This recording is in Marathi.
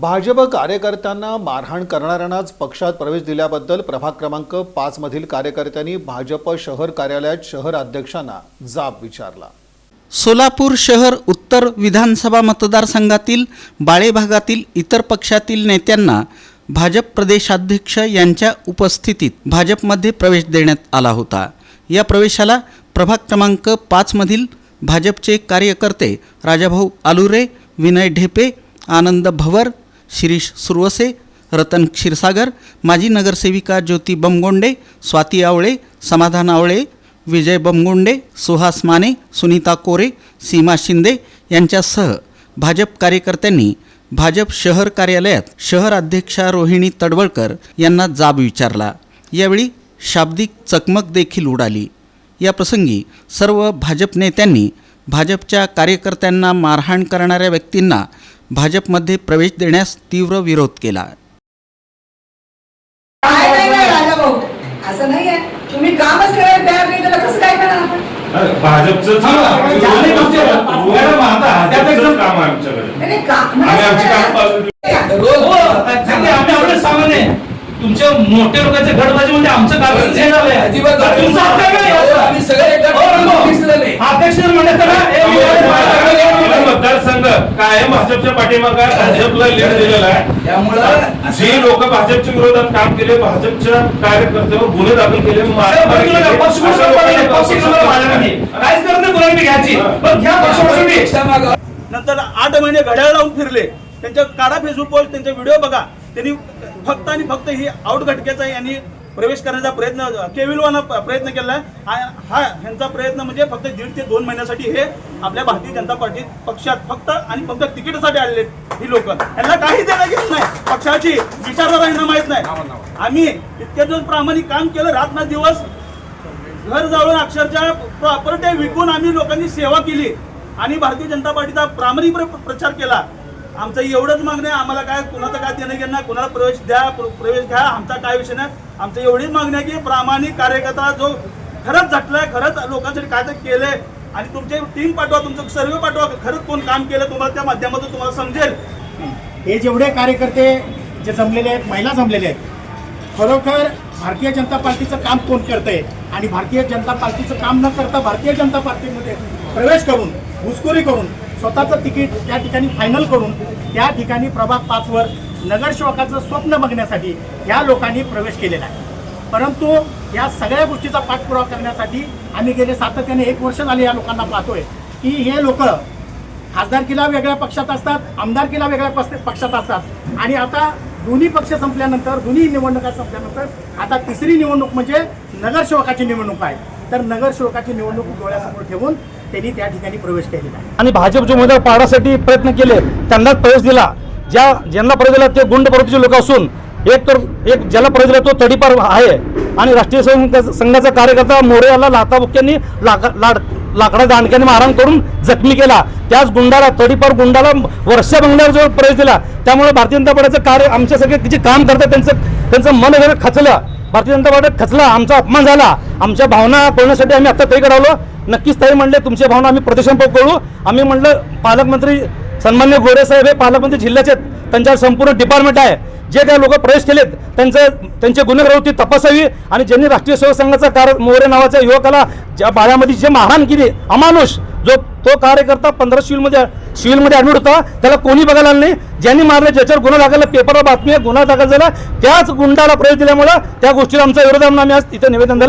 भाजप कार्यकर्त्यांना मारहाण करणाऱ्यांनाच पक्षात प्रवेश दिल्याबद्दल प्रभाग क्रमांक पाच मधील कार्यकर्त्यांनी भाजप शहर कार्यालयात शहर अध्यक्षांना जाब विचारला. सोलापूर शहर उत्तर विधानसभा मतदारसंघातील बाळे भागातील इतर पक्षातील नेत्यांना भाजप प्रदेशाध्यक्ष यांच्या उपस्थितीत भाजपमध्ये प्रवेश देण्यात आला होता. या प्रवेशाला प्रभाग क्रमांक पाचमधील भाजपचे कार्यकर्ते राजाभाऊ आलुरे विनय ढेपे आनंद भवर शिरीष सुरवसे रतन क्षीरसागर माजी नगरसेविका ज्योती बमगोंडे स्वाती आवळे समाधान आवळे विजय बमगुंडे सुहास माने सुनीता कोरे सीमा शिंदे यांच्यासह भाजप कार्यकर्त्यांनी भाजप शहर कार्यालयात शहर अध्यक्षा रोहिणी तडवळकर यांना जाब विचारला. यावेळी शाब्दिक चकमक देखील उडाली. या प्रसंगी सर्व भाजप नेत्यांनी भाजपच्या कार्यकर्त्यांना मारहाण करणाऱ्या व्यक्तींना भाजपमध्ये प्रवेश देण्यास तीव्र विरोध केला. काय नाही नाही राजा भाऊ असं नाही आहे तुम्ही कामच करायला तयार नाही त्याला कसं काय करणार आपण? भाजपचं काम आमच्याकडे. आम्ही आपले सामान्य तुमच्या मोठ्या लोकांचे घडबाजी म्हणजे आमचं काम हे झालंय. अजिबात नाही. तुमचं हक्क काय आहे असं? आम्ही सगळे एका हो, रंगो. fix झाले. अध्यक्ष म्हणत होता, "ए, मी आपला मतदारसंघ कायम भाजपच्या पाठीमागे. भाजपला लीड दिलेला आहे. त्यामुळं जी लोक भाजपच्या विरोधात काम केले भाजपच्या कार्यकर्त्यावर गुन्हे दाखल केले नंतर आठ महिने घड्याळ लावून फिरले. त्यांच्या काढा फेसबुकवर त्यांचे व्हिडिओ बघा. त्यांनी फक्त आणि फक्त ही आउट घटकेचा यांनी प्रवेश करण्याचा प्रयत्न केविलवाना प्रयत्न केला. हा ह्यांचा प्रयत्न म्हणजे फक्त दीड ते दोन महिन्यासाठी हे आपल्या भारतीय जनता पार्टी पक्षात फक्त आणि फक्त तिकीटसाठी आलेले ही लोक. यांना काही देणं घेत नाही. पक्षाची विचारधारा यांना माहीत नाही. आम्ही इतके दिवस प्रामाणिक काम केलं रात ना दिवस घर जाळून अक्षरशः प्रॉपर्टी विकून आम्ही लोकांनी सेवा केली आणि भारतीय जनता पार्टीचा प्रामाणिक प्र- प्रचार केला. आमचं एवढंच मागणं आहे. आम्हाला काय कुणाचं काय देणं घेणं नाही, कुणाला प्रवेश द्या प्रवेश घ्या. आमचा काय विषय नाही. आमचं एवढीच मागणी आहे की प्रामाणिक कार्यकर्ता जो खरंच झटलाय खरंच लोकांसाठी काय तर केलंय आणि तुमची टीम पाठवा तुमचं सर्वे पाठवा. खरंच कोण काम केलं तुम्हाला त्या माध्यमातून तुम्हाला समजेल. हे जेवढे कार्यकर्ते जे जमलेले आहेत महिला जमलेले आहेत खरोखर भारतीय जनता पार्टीचं काम कोण करतंय? आणि भारतीय जनता पार्टीचं काम न करता भारतीय जनता पार्टीमध्ये प्रवेश करून घुसखोरी करून स्वतःचं तिकीट त्या ठिकाणी फायनल करून त्या ठिकाणी प्रभाग पाचवर नगरसेवकाचं स्वप्न बघण्यासाठी या लोकांनी प्रवेश केलेला आहे. परंतु या सगळ्या गोष्टीचा पाठपुरावा करण्यासाठी आम्ही गेले सातत्याने एक वर्ष झाले या लोकांना पाहतोय की हे लोक खासदारकीला वेगळ्या पक्षात असतात आमदारकीला वेगळ्या पक्षात असतात. आणि आता दोन्ही पक्ष संपल्यानंतर दोन्ही निवडणुका संपल्यानंतर आता तिसरी निवडणूक म्हणजे नगरसेवकाची निवडणूक आहे. तर नगरसेवकाची निवडणूक डोळ्यासमोर ठेवून त्यांनी त्या ठिकाणी प्रवेश केलेला आहे. आणि भाजपचे उमेदवार पाडासाठी प्रयत्न केले त्यांनाच प्रवेश दिला. ज्या ज्यांना प्रवेश दिला ते गुंड प्रवृत्तीचे लोक असून एक तर एक ज्याला प्रवेश दिला तो तडीपार आहे. आणि राष्ट्रीय संघ- संघाचा कार्यकर्ता मोरे याला लाताबुक्यांनी लाक लाड लाकडा दांडक्याने मारहाण करून जखमी केला. त्याच गुंडाला तडीपार गुंडाला वर्ष बंगल्यावर जो प्रवेश दिला त्यामुळे भारतीय जनता पक्षाचं कार्य आमचे सगळे जे काम करतात त्यांचं त्यांचं मन वगैरे खचलं. भारतीय जनता पार्टीत खचला आमचा अपमान झाला. आमच्या भावना कळण्यासाठी आम्ही आत्ता ताईकडे आलो. नक्कीच ताई म्हणले तुमच्या भावना आम्ही प्रदर्शन करू आम्ही म्हणलं पालकमंत्री सन्मान्य गोरे साहेब हे पालकमंत्री जिल्ह्याचे आहेत. त्यांच्यावर संपूर्ण डिपार्टमेंट आहे. जे काही लोक प्रवेश केलेत त्यांचं त्यांचे गुन्हे तपासावी आणि ज्यांनी राष्ट्रीय सेवक संघाचा कार मोरे नावाच्या युवकाला ज्या बाळ्यामध्ये जे मारहाण केली अमानुष तो कार्यकर्ता पंधरा सिव्हिलमध्ये सिव्हिलमध्ये ॲडमिट होता. त्याला कोणी बघायला आलं नाही. ज्यांनी मारलं ज्याच्यावर गुन्हा दाखल पेपरवर बातमी आहे गुन्हा दाखल झाला. त्याच गुंडाला प्रवेश दिल्यामुळं त्या गोष्टीला आमचा विरोध आम्ही आज तिथे निवेदन